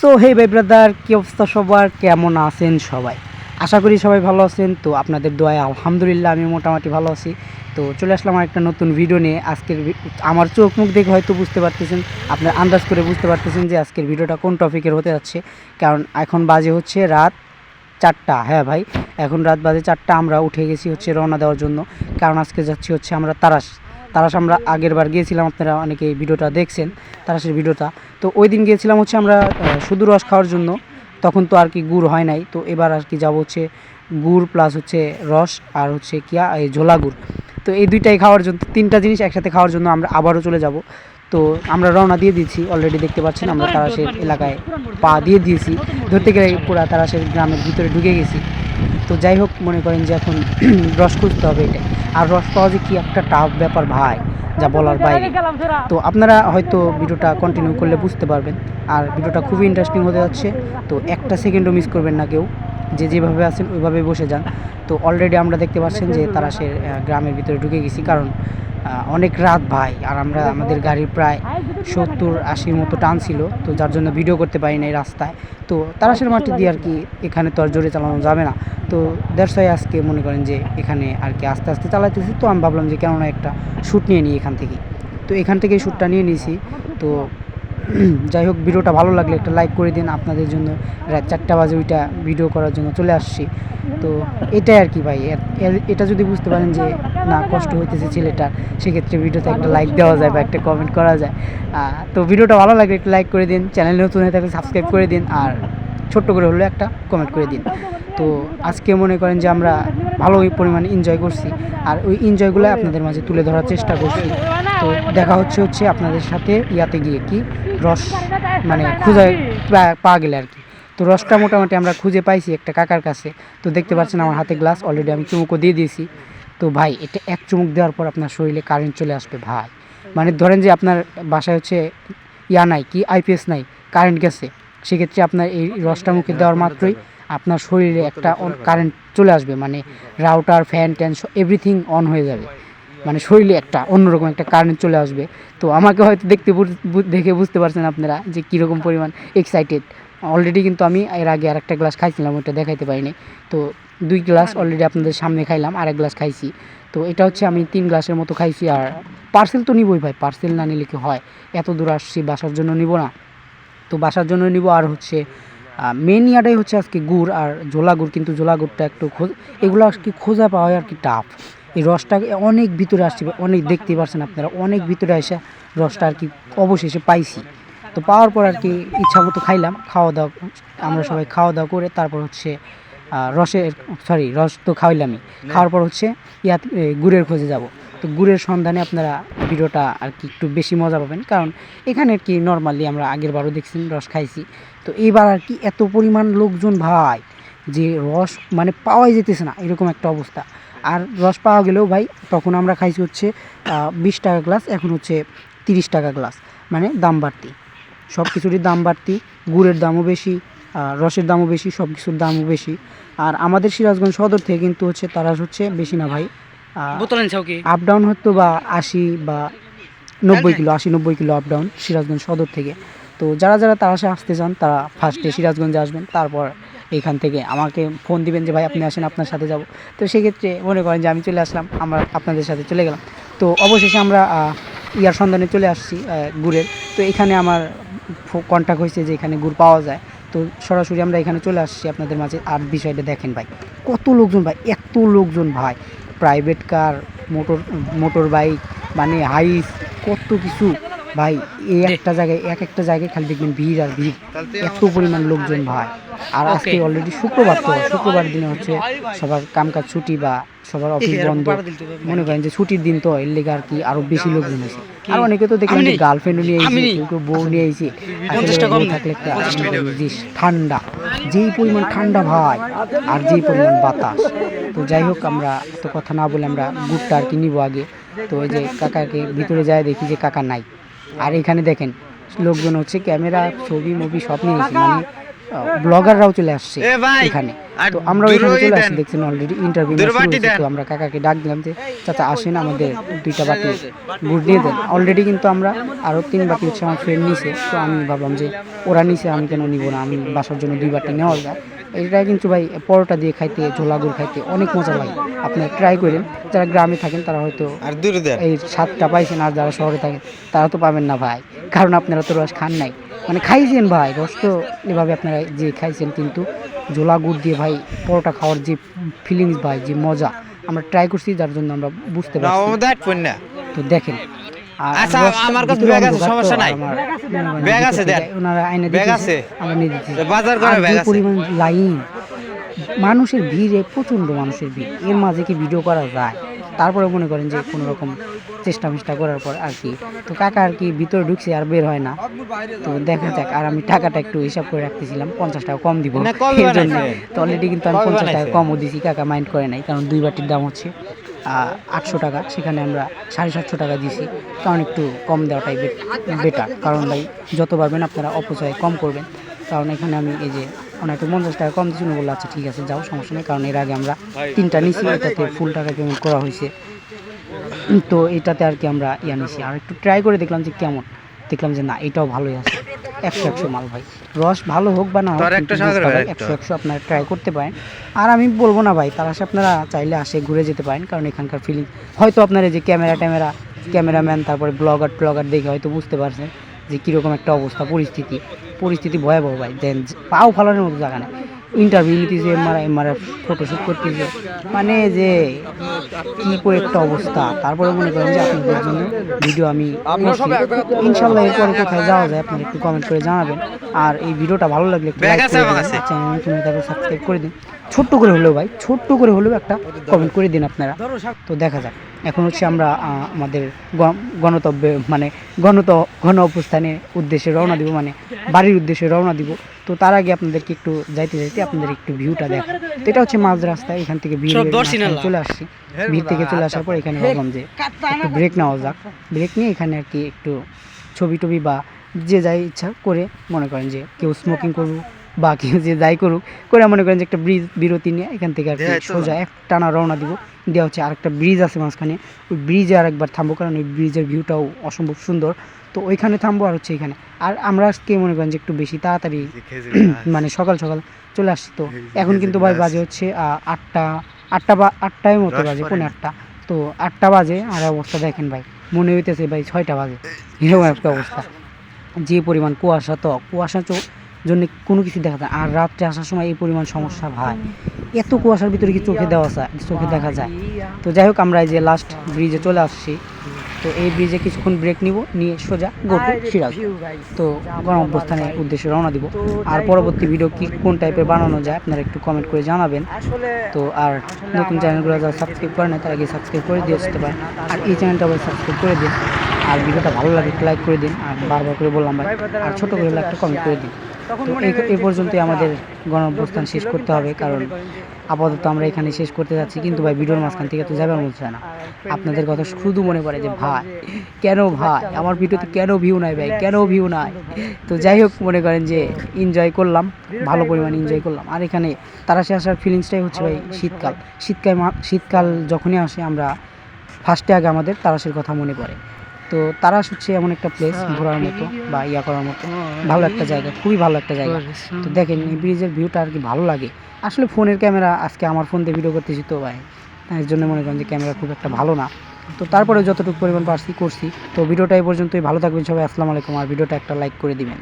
So hey ভাই brother কি অবস্থা সবার? কেমন আছেন সবাই? আশা করি সবাই ভালো আছেন। তো আপনাদের দোয়ায় আলহামদুলিল্লাহ আমি মোটামুটি ভালো আছি। তো চলে আসলাম আর একটা নতুন ভিডিও নিয়ে। আজকের আমার চোখ মুখ দেখে হয়তো বুঝতে পারতেছেন, আপনার আন্দাজ করে বুঝতে পারতেছেন যে আজকের ভিডিওটা কোন টপিকের হতে যাচ্ছে। কারণ এখন বাজে হচ্ছে রাত চারটা। হ্যাঁ ভাই, এখন রাত বাজে চারটা, আমরা উঠে গেছি হচ্ছে রওনা দেওয়ার জন্য। কারণ আজকে যাচ্ছি হচ্ছে আমরা তারাস। তারাস আমরা আগের বার গিয়েছিলাম, আপনারা অনেকে ভিডিওটা দেখছেন, তারাসের ভিডিওটা। তো ওই দিন গিয়েছিলাম হচ্ছে আমরা শুধু রস খাওয়ার জন্য, তখন তো আর কি গুড় হয় নাই, তো এবার আর কি যাব হচ্ছে গুড় প্লাস হচ্ছে রস আর হচ্ছে কিয়া এই ঝোলা গুড়। তো এই দুইটাই খাওয়ার জন্য, তিনটা জিনিস একসাথে খাওয়ার জন্য আমরা আবারও চলে যাব। তো আমরা রওনা দিয়ে দিয়েছি অলরেডি দেখতে পাচ্ছেন আমরা তারাসের এলাকায় পা দিয়ে দিয়েছি। ধরতে গেলে পুরা তারাসের গ্রামের ভিতরে ঢুকে গেছি। তো যাই হোক, মনে করেন যে এখন রস খুঁজতে হবে এটা। আর রস পাওয়া যে কি একটা টাফ ব্যাপার ভাই, যা বলার বাইরে। তো আপনারা হয়তো ভিডিওটা কন্টিনিউ করলে বুঝতে পারবেন। আর ভিডিওটা খুবই ইন্টারেস্টিং হতে যাচ্ছে। তো একটা সেকেন্ডও মিস করবেন না কেউ। যে যেভাবে আছেন ওইভাবেই বসে যান। তো অলরেডি আমরা দেখতে পাচ্ছেন যে তারা সে গ্রামের ভিতরে ঢুকে গেছি। কারণ অনেক রাত ভাই, আর আমরা আমাদের গাড়ির প্রায় সত্তর আশির মতো টান ছিল, তো যার জন্য ভিডিও করতে পারি না এই রাস্তায়। তো তারাশের মাটি দিয়ে আর কি এখানে তো আর জোরে চালানো যাবে না। তো দেড়শোয় আজকে মনে করেন যে এখানে আর কি আস্তে আস্তে চালাইতেছি। তো আমি ভাবলাম যে কেননা একটা শ্যুট নিয়ে নিই এখান থেকে তো এখান থেকে শ্যুটটা নিয়ে নিয়েছি। তো যাই হোক, ভিডিওটা ভালো লাগলে একটা লাইক করে দিন। আপনাদের জন্য রাত চারটা বাজে ওইটা ভিডিও করার জন্য চলে আসছি। তো এটাই আর কি ভাই। এটা যদি বুঝতে পারেন যে, না, কষ্ট হইতেছে ছেলেটার, সেক্ষেত্রে ভিডিওতে একটা লাইক দেওয়া যায় বা একটা কমেন্ট করা যায়। তো ভিডিওটা ভালো লাগলে একটা লাইক করে দিন। চ্যানেল নতুন হয়ে থাকলে সাবস্ক্রাইব করে দিন। আর ছোট্ট করে হলেও একটা কমেন্ট করে দিন। তো আজকে মনে করেন যে আমরা ভালো পরিমাণে এনজয় করছি আর ওই এনজয়গুলো আপনাদের মাঝে তুলে ধরার চেষ্টা করছি। তো দেখা হচ্ছে হচ্ছে আপনাদের সাথে ইয়াতে গিয়ে কি রস মানে খুঁজে পা- পাওয়া গেলে আর কি। তো রসটা মোটামুটি আমরা খুঁজে পাইছি একটা কাকার কাছে। তো দেখতে পাচ্ছেন আমার হাতে গ্লাস অলরেডি আমি চুমুকও দিয়ে দিয়েছি। তো ভাই, এটা এক চুমুক দেওয়ার পর আপনার শরীরে কারেন্ট চলে আসবে ভাই। মানে ধরেন যে আপনার বাসায় হচ্ছে ইয়া নাই কি আইপিএস নাই কারেন্ট গেছে। সেক্ষেত্রে আপনার এই রসটা মুখে দেওয়ার মাত্রই আপনার শরীরে একটা কারেন্ট চলে আসবে মানে রাউটার ফ্যান ট্যান এভরিথিং অন হয়ে যাবে। মানে শরীরে একটা অন্যরকম একটা কারেন্ট চলে আসবে। তো আমাকে হয়তো দেখতে দেখে বুঝতে পারছেন আপনারা যে কীরকম পরিমাণ এক্সাইটেড অলরেডি কিন্তু আমি এর আগে আর একটা গ্লাস খাইছিলাম ওটা দেখাইতে পারিনি। তো দুই গ্লাস অলরেডি আপনাদের সামনে খাইলাম আর এক গ্লাস খাইছি। তো এটা হচ্ছে আমি তিন গ্লাসের মতো খাইছি আর পার্সেল তো নিবই ভাই পার্সেল না নিলে কি হয়? এত দূর আসছি বাসার জন্য নিব না। তো বাসার জন্য নিব আর হচ্ছে মেন ইয়াটাই হচ্ছে আজকে গুড় আর জোলা গুড় কিন্তু জোলা গুড়টা একটু খোঁজ এগুলো আর কি খোঁজা পাওয়া আর কি টাফ এই রসটা অনেক ভিতরে আসছে অনেক দেখতেই পারছেন আপনারা অনেক ভিতরে এসে রসটা আর কি অবশেষে পাইছি। তো পাওয়ার পর আর কি ইচ্ছা মতো খাইলাম খাওয়া দাওয়া আমরা সবাই খাওয়া দাওয়া করে তারপর হচ্ছে রসের সরি রস তো খাওয়াইলামই। খাওয়ার পর হচ্ছে ইয়াত গুড়ের খোঁজে যাব। তো গুড়ের সন্ধানে আপনারা ভিডিওটা আর কি একটু বেশি মজা পাবেন। কারণ এখানে আর কি নর্মালি আমরা আগের বারও দেখছি, রস খাইছি। তো এইবার আর কি এত পরিমাণ লোকজন ভাই, যে রস মানে পাওয়াই যেতেছে না, এরকম একটা অবস্থা। আর রস পাওয়া গেলেও ভাই, তখন আমরা খাইছি হচ্ছে বিশ টাকা গ্লাস এখন হচ্ছে তিরিশ টাকা গ্লাস মানে দাম বাড়তি। সব কিছুরই দাম বাড়তি, গুড়ের দামও বেশি রসের দামও বেশি সব কিছুর দামও বেশি। আর আমাদের সিরাজগঞ্জ সদর থেকে কিন্তু হচ্ছে, তারা হচ্ছে বেশি না ভাই বোতল আনছাও কি? আপ ডাউন হতো বা আশি বা নব্বই কিলো আশি নব্বই কিলো আপ ডাউন সিরাজগঞ্জ সদর থেকে। তো যারা যারা তারাসে আসতে চান তারা ফার্স্টে সিরাজগঞ্জে আসবেন তারপর এখান থেকে আমাকে ফোন দিবেন যে ভাই আপনি আসেন আপনার সাথে যাব। তো সেক্ষেত্রে মনে করেন যে আমি চলে আসলাম আমরা আপনাদের সাথে চলে গেলাম। তো অবশেষে আমরা ইয়ার সন্ধানে চলে আসছি গুড়ের। তো এখানে আমার কন্ট্যাক্ট হয়েছে যে এখানে গুড় পাওয়া যায়। তো সরাসরি আমরা এখানে চলে আসছি আপনাদের মাঝে। আর বিষয়টা দেখেন ভাই কত লোকজন ভাই এত লোকজন ভাই। Private car motor motor bike মানে হাইস কত কিছু। ভাই এই একটা জায়গায় এক একটা জায়গায় খালি দেখবেন ভিড় আর ভিড়। এত পরিমাণ লোকজন ভাই। আর আজকে অলরেডি শুক্রবার তো শুক্রবার দিনে হচ্ছে সবার কামকাজ ছুটি বা সবার অফিস বন্ধ। মনে করেন যে ছুটির দিন তো এর লেগে আর কি আরও বেশি লোকজন আছে। আর অনেকে তো দেখলাম যে গার্লফ্রেন্ডও নিয়ে নেই। কেউ কেউ বউ নিয়ে আইছে। আসলে কম বউ না। থাকলে একটা ঠান্ডা। যেই পরিমাণ ঠান্ডা ভাই আর যেই পরিমাণ বাতাস। তো যাই হোক আমরা তো কথা না বলে আমরা গুড়টা আর কি নিবো আগে। তো ওই যে কাকাকে ভিতরে যায় দেখি যে কাকা নাই। আর এখানে দেখেন লোকজন হচ্ছে ক্যামেরা ছবি মুভি সব নিয়ে মানে ব্লগাররাও চলে আসছে এখানে। তো আমরা দূরই চলে। আসছি দেখছেন অলরেডি ইন্টারভিউ। তো আমরা কাকাকে ডাক দিলাম যে চাচা আসেন আমাদের দুইটা বাটি গুড় দিয়ে দেন। অলরেডি কিন্তু আমরা আরও তিন বাটি হচ্ছে আমার ফ্রেন্ড নিছে তো আমি ভাবলাম যে ওরা নিছে আমি কেন নিব না? আমি বাসার জন্য দুই বাটি নেওয়া যায়। এটা কিন্তু ভাই পরোটা দিয়ে খাইতে ঝোলা গুড় খাইতে অনেক মজা লাগে। আপনি ট্রাই করেন। যারা গ্রামে থাকেন তারা হয়তো আর দূরে এই স্বাদটা পাইছেন আর যারা শহরে থাকেন তারা তো পাবেন না ভাই। কারণ আপনারা তো রস খান নাই। মানে খাইছেন ভাই রস তো এভাবে আপনারা যে খাইছেন কিন্তু জোলা গুড় দিয়ে ভাই পরোটা খাওয়ার যে ফিলিংস ভাই যে মজা আমরা ট্রাই করছি যার জন্য আমরা বুঝতে পারছি তো দেখেন আচ্ছা, আমার কাছে ব্যাগ আছে, সমস্যা নাই। আমার করেন ব্যাগ আছে, দেন। ওনারা আইনে ব্যাগ আছে। আমরা নিয়ে দিচ্ছি বাজার করে ব্যাগ আছে। পরিমাণ লাইন মানুষের ভিড়ে প্রচণ্ড মানুষের ভিড় এর মাঝে কি ভিডিও করা যায় তারপরে মনে করেন যে কোনো রকম চেষ্টা মেষ্টা করার পর আর কি। তো কাকা আর কি ভিতরে ঢুকছে আর বের হয় না। তো দেখা যাক আর আমি টাকাটা একটু হিসাব করে রাখতেছিলাম পঞ্চাশ টাকা কম দিব। এর জন্য তো অলরেডি কিন্তু আমি পঞ্চাশ টাকা কমও দিছি কাকা মাইন্ড করে নাই কারণ দুই বাটির দাম হচ্ছে আটশো টাকা সেখানে আমরা সাড়ে সাতশো টাকা দিছি। কারণ একটু কম দেওয়াটাই বেটার কারণ ভাই যত পারবেন আপনারা অপচয় কম করবেন। কারণ এখানে আমি এই যে ওনাকে পঞ্চাশ টাকা কম দিচ্ছিল বলল আচ্ছা ঠিক আছে যাও সমস্যা নেই। কারণ এর আগে আমরা তিনটা নিছি এটাতে ফুল টাকা পেমেন্ট করা হয়েছে। তো এটাতে আর কি আমরা ইয়া নিছি। আর একটু ট্রাই করে দেখলাম যে কেমন। দেখলাম যে না এটাও ভালোই আছে। একশো একশো মাল ভাই। রস ভালো হোক বা না হোক। একশো একশো আপনারা ট্রাই করতে পারেন। আর আমি বলব না ভাই তার আসে আপনারা চাইলে আসে ঘুরে যেতে পারেন। কারণ এখানকার ফিলিং হয়তো আপনারা যে ক্যামেরা ট্যামেরা ক্যামেরাম্যান তারপরে ব্লগার ট্লগার দেখে হয়তো বুঝতে পারছেন। যে কীরকম একটা অবস্থা পরিস্থিতি। পরিস্থিতি ভয়াবহ ভাই। দেন পাও ফালানোর মতো জায়গা নেই। ইন্টারভিউ নিতেছে এমআরআই এমআরআই ফটোশ্যুট করতেছে। মানে যে কি করে একটা অবস্থা। তারপরে মনে করেন যে আপনাদের জন্য ভিডিও আমি ইনশাল্লাহ এরপরে কোথায় যাওয়া যায় আপনারা একটু কমেন্ট করে জানাবেন। আর এই ভিডিওটা ভালো লাগলে একটু লাইক করে দিন চ্যানেল তুমি তারপর সাবস্ক্রাইব করে দিন। ছোট্ট করে হলেও ভাই ছোট্ট করে হলেও একটা কমেন্ট করে দিন আপনারা। তো দেখা যাক। এখন হচ্ছে আমরা আমাদের গণতব্যে মানে গণত ঘন অবস্থানের উদ্দেশ্যে রওনা দিব মানে বাড়ির উদ্দেশ্যে রওনা দিব। তো তার আগে আপনাদেরকে একটু যাইতে যাইতে আপনাদের একটু ভিউটা দেখা তো এটা হচ্ছে মাঝ রাস্তা এখান থেকে ভিড়। চলে আসছি। ভিড় থেকে চলে আসার পর এখানে ভাবলাম যে একটু ব্রেক নেওয়া যাক। ব্রেক নিয়ে এখানে আর কি একটু ছবি টবি বা যে যাই ইচ্ছা করে মনে করেন যে কেউ স্মোকিং করুক বা কেউ যে যাই করুক করে মনে করেন যে একটা ব্রিজ বিরতি নিয়ে এখান থেকে আর কি সোজা এক টানা রওনা দিব। দেওয়া হচ্ছে আরেকটা ব্রিজ আছে মাঝখানে। ওই ব্রিজে আর একবার থামবো কারণ ওই ব্রিজের ভিউটাও অসম্ভব সুন্দর। তো ওইখানে থামবো আর হচ্ছে এখানে। আর আমরা আজকে মনে করেন যে একটু বেশি তাড়াতাড়ি মানে সকাল সকাল চলে আসছি। তো এখন কিন্তু ভাই বাজে হচ্ছে আটটা আটটা বা আটটায় মতো বাজে পৌনে আটটা। তো আটটা বাজে আর অবস্থা দেখেন ভাই মনে হইতেছে ভাই ছয়টা বাজে। এরকম একটা অবস্থা। যে পরিমাণ কুয়াশা তো কুয়াশা চো জন্য কোনো কিছু দেখা যায়। আর রাত্রে আসার সময় এই পরিমাণ সমস্যা ভাই। এত কুয়াশার ভিতরে কি চোখে দেওয়া যায়? চোখে দেখা যায়। তো যাই হোক, আমরা এই যে লাস্ট ব্রিজে চলে আসছি। তো এই ব্রিজে কিছুক্ষণ ব্রেক নিব, নিয়ে সোজা গো টু সিরাজ তো গণ অবস্থানের উদ্দেশ্যে রওনা দিব। আর পরবর্তী ভিডিও কি কোন টাইপের বানানো যায়, আপনারা একটু কমেন্ট করে জানাবেন। তো আর নতুন চ্যানেলগুলো যারা সাবস্ক্রাইব করে না তারা গিয়ে সাবস্ক্রাইব করে দিয়ে আসতে পারেন। আর এই চ্যানেলটা আবার সাবস্ক্রাইব করে দিন। আর ভিডিওটা ভালো লাগে লাইক করে দিন। আর বারবার করে বললাম ভাই, আর ছোটো করে একটা কমেন্ট করে দিন। এই পর্যন্তই আমাদের গণ শেষ করতে হবে কারণ আপাতত আমরা এখানে শেষ করতে যাচ্ছি কিন্তু ভাই ভিডিওর মাঝখান থেকে তো যাবার মনে হয় না। আপনাদের কথা শুধু মনে পড়ে যে ভাই কেন ভাই? আমার ভিডিওতে কেন ভিউ নাই ভাই? কেন ভিউ নাই? তো যাই হোক মনে করেন যে এনজয় করলাম ভালো পরিমাণ এনজয় করলাম। আর এখানে তারাশে আসার ফিলিংসটাই হচ্ছে ভাই শীতকাল। শীতকাল শীতকাল যখনই আসে আমরা ফার্স্টে আগে আমাদের তারাশের কথা মনে পড়ে। তো তারাস হচ্ছে এমন একটা প্লেস ঘোরার মতো বা ইয়া করার মতো। ভালো একটা জায়গা খুবই ভালো একটা জায়গা। তো দেখেন এই ব্রিজের ভিউটা আর কি ভালো লাগে। আসলে ফোনের ক্যামেরা আজকে আমার ফোন দিয়ে ভিডিও করতেছি তো ভাই। এর জন্য মনে করেন যে ক্যামেরা খুব একটা ভালো না। তো তারপরে যতটুকু পরিমাণ পারছি করছি। তো ভিডিওটা এই পর্যন্তই। ভালো থাকবেন সবাই। আসসালামু আলাইকুম। আর ভিডিওটা একটা লাইক করে দিবেন।